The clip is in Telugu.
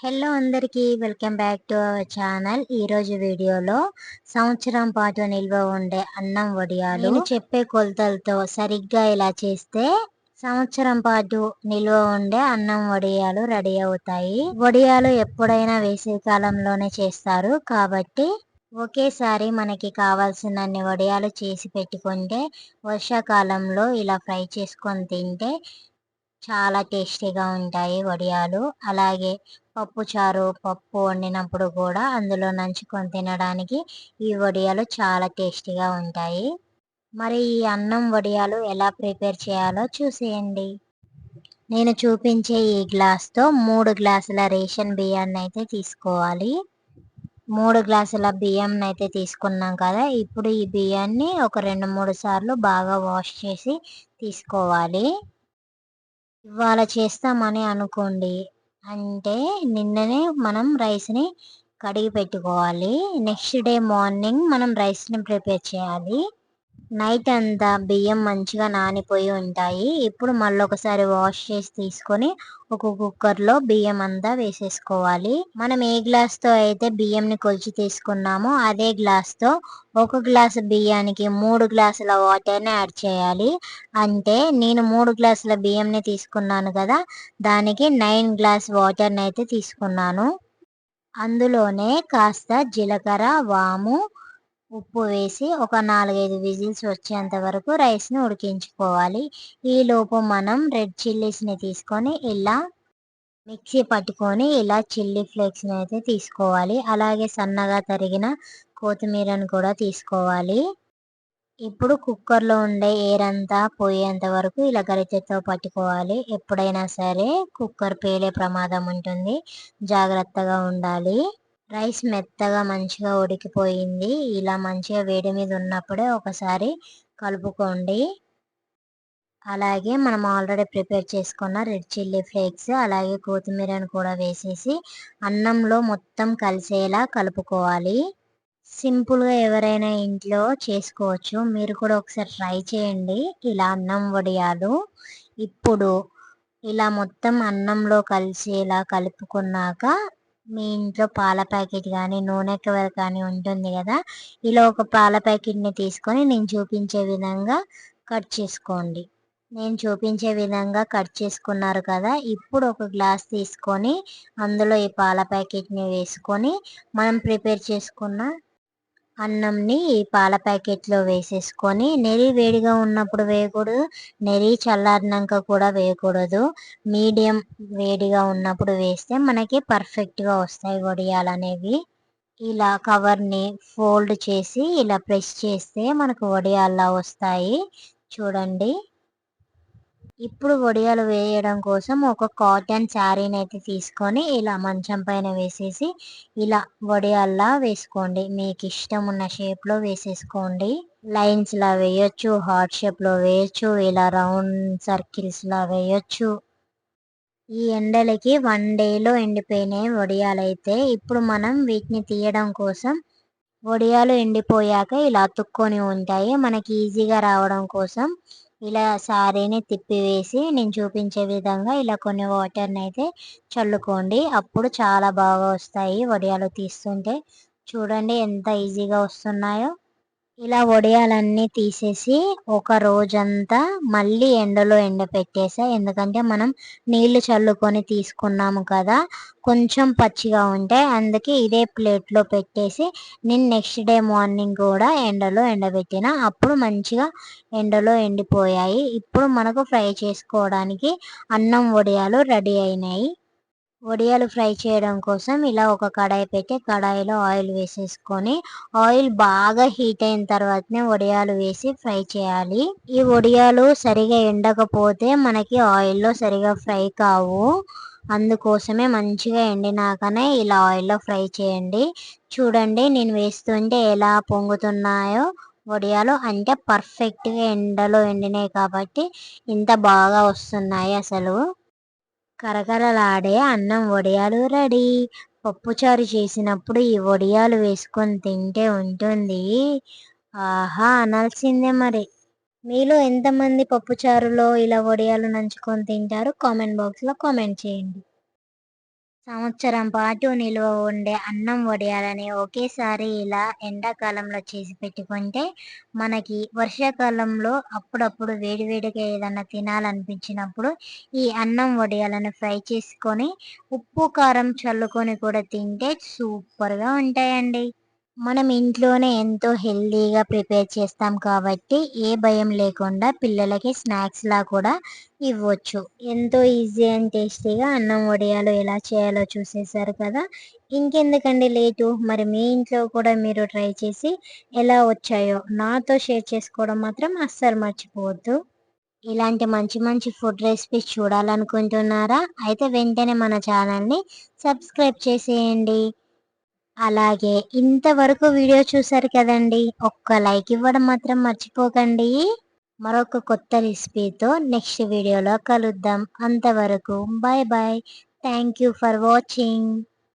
హలో అందరికీ welcome back to our channel. ఈ రోజు వీడియోలో సంవత్సరం పాటు నిల్వ ఉండే అన్నం వడియాలు నేను చెప్పే కొలతలతో సరిగ్గా ఇలా చేస్తే సంవత్సరం పాటు నిల్వ ఉండే అన్నం వడియాలు రెడీ అవుతాయి. వడియాలు ఎప్పుడైనా వేసవి కాలంలోనే చేస్తారు. కాబట్టి ఒకేసారి మనకి కావాల్సినన్ని వడియాలు చేసి పెట్టుకుంటే వర్షాకాలంలో ఇలా ఫ్రై చేసుకొని తింటే చాలా టేస్టీగా ఉంటాయి వడియాలు. అలాగే పప్పు చారు పప్పు వండినప్పుడు కూడా అందులో నంచుకొని తినడానికి ఈ వడియాలు చాలా టేస్టీగా ఉంటాయి. మరి ఈ అన్నం వడియాలు ఎలా ప్రిపేర్ చేయాలో చూసేయండి. నేను చూపించే ఈ గ్లాస్తో మూడు గ్లాసుల రేషన్ బియ్యాన్ని అయితే తీసుకోవాలి. మూడు గ్లాసుల బియ్యం అయితే తీసుకున్నాం కదా ఇప్పుడు ఈ బియ్యాన్ని ఒక రెండు మూడు సార్లు బాగా వాష్ చేసి తీసుకోవాలి. ఇవాళ చేస్తామని అనుకోండి. అంటే నిన్ననే మనం రైస్ని కడిగి పెట్టుకోవాలి. నెక్స్ట్ డే మార్నింగ్ మనం రైస్ని ప్రిపేర్ చేయాలి. నైట్ అంతా బియ్యం మంచిగా నానిపోయి ఉంటాయి. ఇప్పుడు మళ్ళీ ఒకసారి వాష్ చేసి తీసుకొని ఒక కుక్కర్లో బియ్యం అంతా వేసేసుకోవాలి. మనం ఏ గ్లాస్తో అయితే బియ్యంని కొలిచి తీసుకున్నామో అదే గ్లాస్తో ఒక గ్లాసు బియ్యానికి మూడు గ్లాసుల వాటర్ని యాడ్ చేయాలి. అంటే నేను మూడు గ్లాసుల బియ్యంని తీసుకున్నాను కదా దానికి నైన్ గ్లాస్ వాటర్ని అయితే తీసుకున్నాను. అందులోనే కాస్త జీలకర్ర వాము ఉప్పు వేసి ఒక నాలుగైదు విజిల్స్ వచ్చేంత వరకు రైస్ని ఉడికించుకోవాలి. ఈ లోపు మనం రెడ్ చిల్లీస్ని తీసుకొని ఇలా మిక్సీ పట్టుకొని ఇలా చిల్లీ ఫ్లేక్స్ని అయితే తీసుకోవాలి. అలాగే సన్నగా తరిగిన కొత్తిమీరను కూడా తీసుకోవాలి. ఇప్పుడు కుక్కర్లో ఉండే ఎయిర్ అంతా పోయేంత వరకు ఇలా గరిటెతో పట్టుకోవాలి. ఎప్పుడైనా సరే కుక్కర్ పేలే ప్రమాదం ఉంటుంది. జాగ్రత్తగా ఉండాలి. రైస్ మెత్తగా మంచిగా ఉడికిపోయింది. ఇలా మంచిగా వేడి మీద ఉన్నప్పుడే ఒకసారి కలుపుకోండి. అలాగే మనం ఆల్రెడీ ప్రిపేర్ చేసుకున్న రెడ్ చిల్లీ ఫ్లేక్స్ అలాగే కొత్తిమీరను కూడా వేసేసి అన్నంలో మొత్తం కలిసేలా కలుపుకోవాలి. సింపుల్గా ఎవరైనా ఇంట్లో చేసుకోవచ్చు. మీరు కూడా ఒకసారి ట్రై చేయండి. ఇలా అన్నం వడియాలు ఇప్పుడు ఇలా మొత్తం అన్నంలో కలిసేలా కలుపుకున్నాక మీ ఇంట్లో పాల ప్యాకెట్ కానీ నూనె కవర్ కానీ ఉంటుంది కదా ఇలా ఒక పాల ప్యాకెట్ని తీసుకొని నేను చూపించే విధంగా కట్ చేసుకోండి. నేను చూపించే విధంగా కట్ చేసుకున్నారు కదా ఇప్పుడు ఒక గ్లాస్ తీసుకొని అందులో ఈ పాల ప్యాకెట్ని వేసుకొని మనం ప్రిపేర్ చేసుకున్న అన్నంని ఈ పాల ప్యాకెట్లో వేసేసుకొని నెరి వేడిగా ఉన్నప్పుడు వేయకూడదు నెరి చల్లారినాక కూడా వేయకూడదు. మీడియం వేడిగా ఉన్నప్పుడు వేస్తే మనకి పర్ఫెక్ట్గా వస్తాయి వడియాలు అనేవి. ఇలా కవర్ని ఫోల్డ్ చేసి ఇలా ప్రెస్ చేస్తే మనకు వడియాల్లా వస్తాయి. చూడండి. ఇప్పుడు వడియాలు వేయడం కోసం ఒక కాటన్ శారీని అయితే తీసుకొని ఇలా మంచం పైన వేసేసి ఇలా వడియాల్లా వేసుకోండి. మీకు ఇష్టం ఉన్న షేప్లో వేసేసుకోండి. లైన్స్లా వేయొచ్చు హార్ట్ షేప్లో వేయొచ్చు ఇలా రౌండ్ సర్కిల్స్లా వేయొచ్చు. ఈ ఎండలకి వన్ డేలో ఎండిపోయినాయి వడియాలు అయితే ఇప్పుడు మనం వీటిని తీయడం కోసం వడియాలు ఎండిపోయాక ఇలా అతుక్కొని ఉంటాయి. మనకి ఈజీగా రావడం కోసం ఇలా శారీని తిప్పివేసి నేను చూపించే విధంగా ఇలా కొన్ని వాటర్ని అయితే చల్లుకోండి. అప్పుడు చాలా బాగా వస్తాయి. వడియాలు తీస్తుంటే చూడండి ఎంత ఈజీగా వస్తున్నాయో. ఇలా వడియాలన్నీ తీసేసి ఒక రోజంతా మళ్ళీ ఎండలో ఎండపెట్టేసా. ఎందుకంటే మనం నీళ్ళు చల్లుకొని తీసుకున్నాము కదా కొంచెం పచ్చిగా ఉంటాయి అందుకే ఇదే ప్లేట్లో పెట్టేసి నేను నెక్స్ట్ డే మార్నింగ్ కూడా ఎండలో ఎండబెట్టిన. అప్పుడు మంచిగా ఎండలో ఎండిపోయాయి. ఇప్పుడు మనకు ఫ్రై చేసుకోవడానికి అన్నం వడియాలు రెడీ అయినాయి. వడియాలు ఫ్రై చేయడం కోసం ఇలా ఒక కడాయి పెట్టి కడాయిలో ఆయిల్ వేసేసుకొని ఆయిల్ బాగా హీట్ అయిన తర్వాతనే వడియాలు వేసి ఫ్రై చేయాలి. ఈ వడియాలు సరిగా ఎండకపోతే మనకి ఆయిల్లో సరిగా ఫ్రై కావు. అందుకోసమే మంచిగా ఎండినాకనే ఇలా ఆయిల్లో ఫ్రై చేయండి. చూడండి నేను వేస్తుంటే ఎలా పొంగుతున్నాయో. వడియాలు అంటే పర్ఫెక్ట్గా ఎండలో ఎండినాయి కాబట్టి ఇంత బాగా వస్తున్నాయి అసలు. కరకరలాడే అన్నం వడియాలు రెడీ. పప్పుచారు చేసినప్పుడు ఈ వడియాలు వేసుకొని తింటే ఉంటుంది. ఆహా అనాల్సిందే మరి. మీలో ఎంతమంది పప్పుచారులో ఇలా వడియాలు నంచుకొని తింటారు? కామెంట్ బాక్స్లో కామెంట్ చేయండి. సంవత్సరం పాటు నిల్వ ఉండే అన్నం వడియాలని ఒకేసారి ఇలా ఎండాకాలంలో చేసి పెట్టుకుంటే మనకి వర్షాకాలంలో అప్పుడప్పుడు వేడివేడిగా ఏదైనా తినాలనిపించినప్పుడు ఈ అన్నం వడియాలను ఫ్రై చేసుకొని ఉప్పు కారం చల్లుకొని కూడా తింటే సూపర్గా ఉంటాయండి. మనం ఇంట్లోనే ఎంతో హెల్దీగా ప్రిపేర్ చేస్తాం కాబట్టి ఏ భయం లేకుండా పిల్లలకి స్నాక్స్లా కూడా ఇవ్వచ్చు. ఎంతో ఈజీ అండ్ టేస్టీగా అన్నం వడియాలు ఎలా చేయాలో చూసేసారు కదా. ఇంకెందుకండి లేటు? మరి మీ ఇంట్లో కూడా మీరు ట్రై చేసి ఎలా వచ్చాయో నాతో షేర్ చేసుకోవడం మాత్రం అస్సలు మర్చిపోవద్దు. ఇలాంటి మంచి మంచి ఫుడ్ రెసిపీస్ చూడాలనుకుంటున్నారా? అయితే వెంటనే మన ఛానల్ని సబ్స్క్రైబ్ చేసేయండి. అలాగే ఇంతవరకు వీడియో చూసారు కదండి ఒక్క లైక్ ఇవ్వడం మాత్రం మర్చిపోకండి. మరొక కొత్త రెసిపీతో నెక్స్ట్ వీడియోలో కలుద్దాం. అంతవరకు bye bye thank you for watching